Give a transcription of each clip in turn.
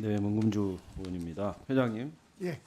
네, 문금주 의원입니다. 회장님, 예,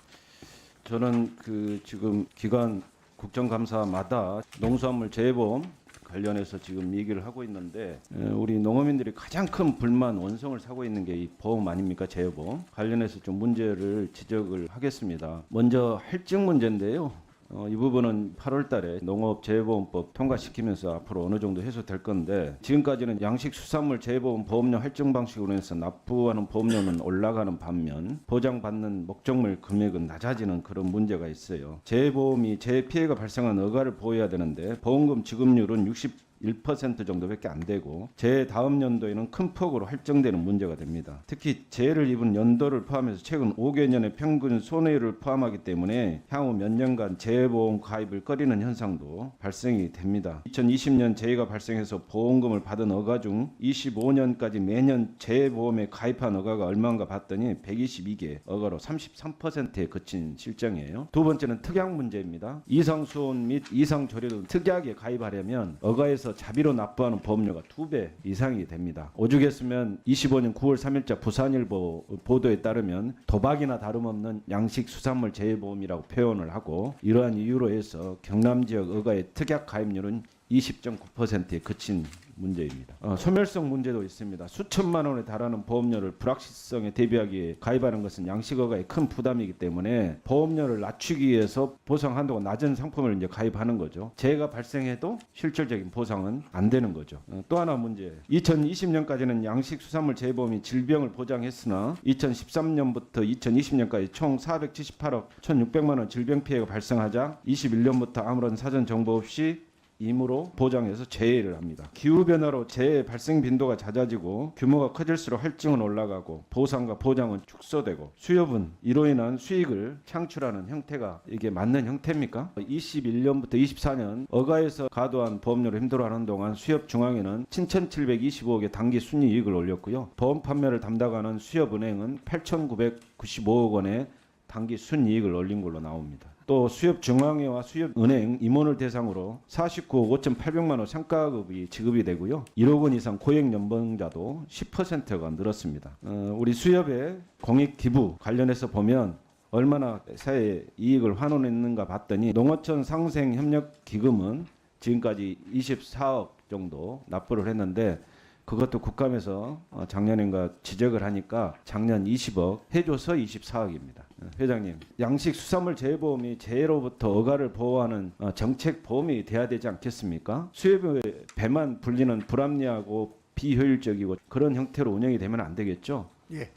저는 그 지금 기관 국정감사마다 농수산물 재보험 관련해서 지금 얘기를 하고 있는데 에, 우리 농어민들이 가장 큰 불만 원성을 사고 있는 게 이 보험 아닙니까 재보험 관련해서 좀 문제를 지적을 하겠습니다. 먼저 할증 문제인데요. 어, 이 부분은 8월 달에 농업 재보험법 통과시키면서 앞으로 어느 정도 해소될 건데 지금까지는 양식 수산물 재보험 보험료 할증 방식으로 해서 납부하는 보험료는 올라가는 반면 보장받는 목적물 금액은 낮아지는 그런 문제가 있어요. 재보험이 재피해가 발생한 어가를 보호해야 되는데 보험금 지급률은 60 1% 정도밖에 안 되고 재 다음 연도에는 큰 폭으로 할증되는 문제가 됩니다. 특히 재해를 입은 연도를 포함해서 최근 5개 년의 평균 손해율을 포함하기 때문에 향후 몇 년간 재보험 가입을 꺼리는 현상도 발생이 됩니다. 2020년 재해가 발생해서 보험금을 받은 어가 중 25년까지 매년 재보험에 가입한 어가가 얼마인가 봤더니 122개 어가로 33%에 그친 실정이에요. 두 번째는 특약 문제입니다. 이상 수온 및 이상조례 등 특약에 가입하려면 어가에서 자비로 납부하는 보험료가 두 배 이상이 됩니다. 오죽했으면 25년 9월 3일자 부산일보 보도에 따르면 도박이나 다름없는 양식 수산물 재보험이라고 표현을 하고 이러한 이유로 해서 경남 지역 어가의 특약 가입률은 20.9%에 그친 문제입니다. 어, 소멸성 문제도 있습니다. 수천만 원에 달하는 보험료를 불확실성에 대비하기에 가입하는 것은 양식어가의 큰 부담이기 때문에 보험료를 낮추기 위해서 보상 한도가 낮은 상품을 이제 가입하는 거죠. 재해가 발생해도 실질적인 보상은 안 되는 거죠. 어, 또 하나 문제. 2020년까지는 양식 수산물 재보험이 질병을 보장했으나 2013년부터 2020년까지 총 478억 1,600만 원 질병 피해가 발생하자 21년부터 아무런 사전 정보 없이 임으로 보장해서 재해를 합니다. 기후 변화로 재해 발생 빈도가 잦아지고 규모가 커질수록 할증은 올라가고 보상과 보장은 축소되고 수요분 이로 인한 수익을 창출하는 형태가 이게 맞는 형태입니까? 21년부터 24년 어가에서 가도한 보험료를 힘들어하는 동안 수협 중앙에는 7,725억의 단기 순이익을 올렸고요. 보험 판매를 담당하는 수협은행은 8,995억 원의 단기 순이익을 올린 걸로 나옵니다. 또 수협 중앙회와 수협 은행 임원을 대상으로 49억 5,800만 원 상가급이 지급이 되고요. 1억 원 이상 고액 연봉자도 10%가 늘었습니다. 어, 우리 수협의 공익 기부 관련해서 보면 얼마나 사회에 이익을 환원했는가 봤더니 농어촌 상생 협력 기금은 지금까지 24억 정도 납부를 했는데 그것도 국감에서 어, 작년인가 지적을 하니까 작년 20억 해줘서 24억입니다. 회장님, 양식 수산물 재보험이 재해로부터 어가를 보호하는 어, 정책 보험이 돼야 되지 않겠습니까? 수협의 배만 불리는 불합리하고 비효율적이고 그런 형태로 운영이 되면 안 되겠죠? 예,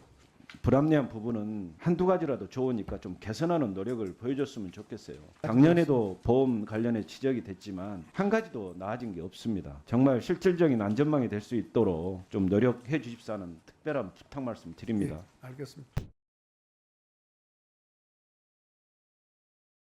불합리한 부분은 한두 가지라도 좋으니까 좀 개선하는 노력을 보여줬으면 좋겠어요. 작년에도 보험 관련해 지적이 됐지만 한 가지도 나아진 게 없습니다. 정말 실질적인 안전망이 될 수 있도록 좀 노력해 주십사는 특별한 부탁 말씀 드립니다. 알겠습니다.